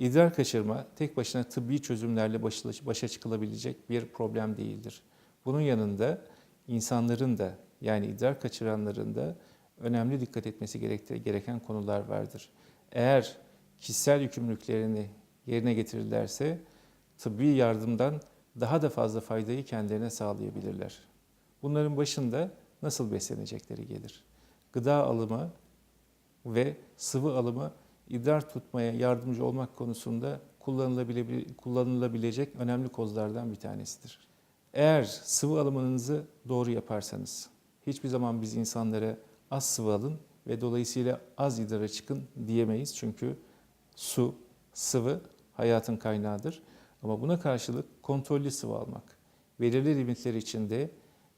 İdrar kaçırma tek başına tıbbi çözümlerle başa, çıkılabilecek bir problem değildir. Bunun yanında insanların da yani idrar kaçıranların da önemli dikkat etmesi gereken konular vardır. Eğer kişisel yükümlülüklerini yerine getirirlerse tıbbi yardımdan daha da fazla faydayı kendilerine sağlayabilirler. Bunların başında nasıl beslenecekleri gelir. Gıda alımı ve sıvı alımı idrar tutmaya yardımcı olmak konusunda kullanılabile- kullanılabilecek önemli kozlardan bir tanesidir. Eğer sıvı alımınızı doğru yaparsanız, hiçbir zaman biz insanlara az sıvı alın ve dolayısıyla az idrara çıkın diyemeyiz. Çünkü su, sıvı hayatın kaynağıdır. Ama buna karşılık kontrollü sıvı almak, belirli limitler içinde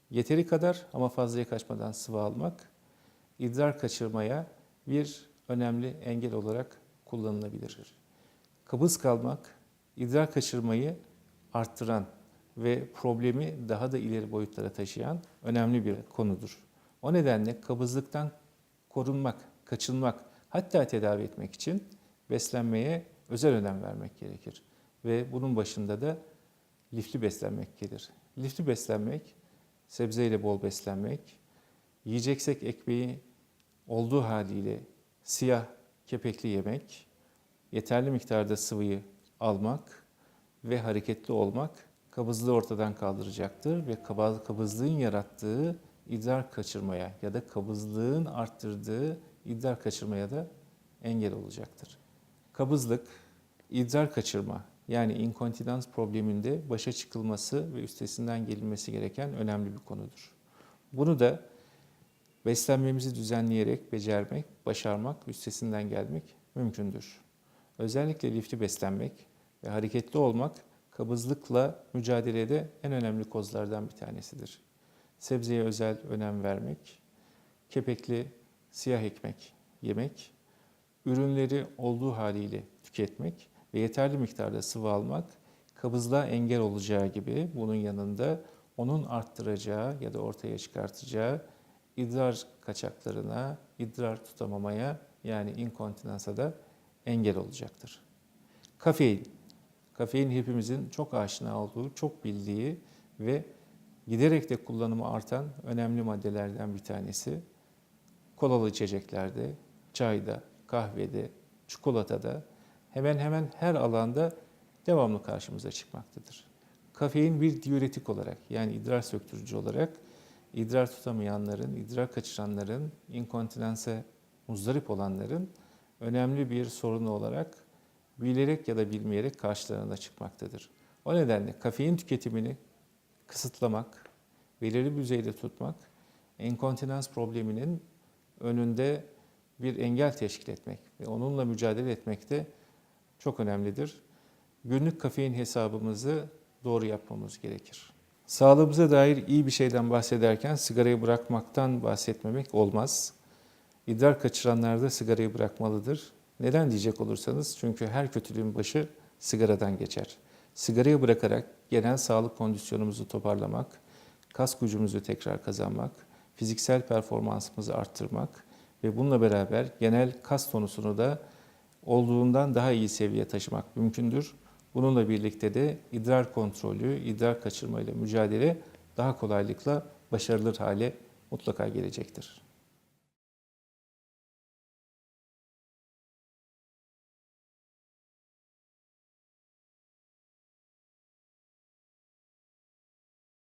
yeteri kadar ama fazlaya kaçmadan sıvı almak, idrar kaçırmaya bir önemli engel olarak kullanılabilir. Kabız kalmak, idrar kaçırmayı arttıran ve problemi daha da ileri boyutlara taşıyan önemli bir konudur. O nedenle kabızlıktan korunmak, kaçınmak, hatta tedavi etmek için beslenmeye özel önem vermek gerekir. Ve bunun başında da lifli beslenmek gelir. Lifli beslenmek, sebzeyle bol beslenmek, yiyeceksek ekmeği olduğu haliyle siyah kepekli yemek, yeterli miktarda sıvıyı almak ve hareketli olmak kabızlığı ortadan kaldıracaktır ve kabızlığın yarattığı idrar kaçırmaya ya da kabızlığın arttırdığı idrar kaçırmaya da engel olacaktır. Kabızlık, idrar kaçırma yani inkontinans probleminde başa çıkılması ve üstesinden gelinmesi gereken önemli bir konudur. Bunu da beslenmemizi düzenleyerek becermek, başarmak, üstesinden gelmek mümkündür. Özellikle lifli beslenmek ve hareketli olmak kabızlıkla mücadelede en önemli kozlardan bir tanesidir. Sebzeye özel önem vermek, kepekli siyah ekmek yemek, ürünleri olduğu haliyle tüketmek ve yeterli miktarda sıvı almak kabızlığa engel olacağı gibi bunun yanında onun arttıracağı ya da ortaya çıkartacağı idrar kaçaklarına, idrar tutamamaya yani inkontinansa da engel olacaktır. Kafein. Kafein hepimizin çok aşina olduğu, çok bildiği ve giderek de kullanımı artan önemli maddelerden bir tanesi. Kolalı içeceklerde, çayda, kahvede, çikolatada hemen hemen her alanda devamlı karşımıza çıkmaktadır. Kafein bir diüretik olarak yani idrar söktürücü olarak idrar tutamayanların, idrar kaçıranların, inkontinansa muzdarip olanların önemli bir sorunu olarak bilerek ya da bilmeyerek karşılarına çıkmaktadır. O nedenle kafein tüketimini kısıtlamak, belirli bir düzeyde tutmak, inkontinans probleminin önünde bir engel teşkil etmek ve onunla mücadele etmek de çok önemlidir. Günlük kafein hesabımızı doğru yapmamız gerekir. Sağlığımıza dair iyi bir şeyden bahsederken sigarayı bırakmaktan bahsetmemek olmaz. İdrar kaçıranlar da sigarayı bırakmalıdır. Neden diyecek olursanız çünkü her kötülüğün başı sigaradan geçer. Sigarayı bırakarak genel sağlık kondisyonumuzu toparlamak, kas gücümüzü tekrar kazanmak, fiziksel performansımızı arttırmak ve bununla beraber genel kas tonusunu da olduğundan daha iyi seviyeye taşımak mümkündür. Bununla birlikte de idrar kontrolü, idrar kaçırma ile mücadele daha kolaylıkla başarılır hale mutlaka gelecektir.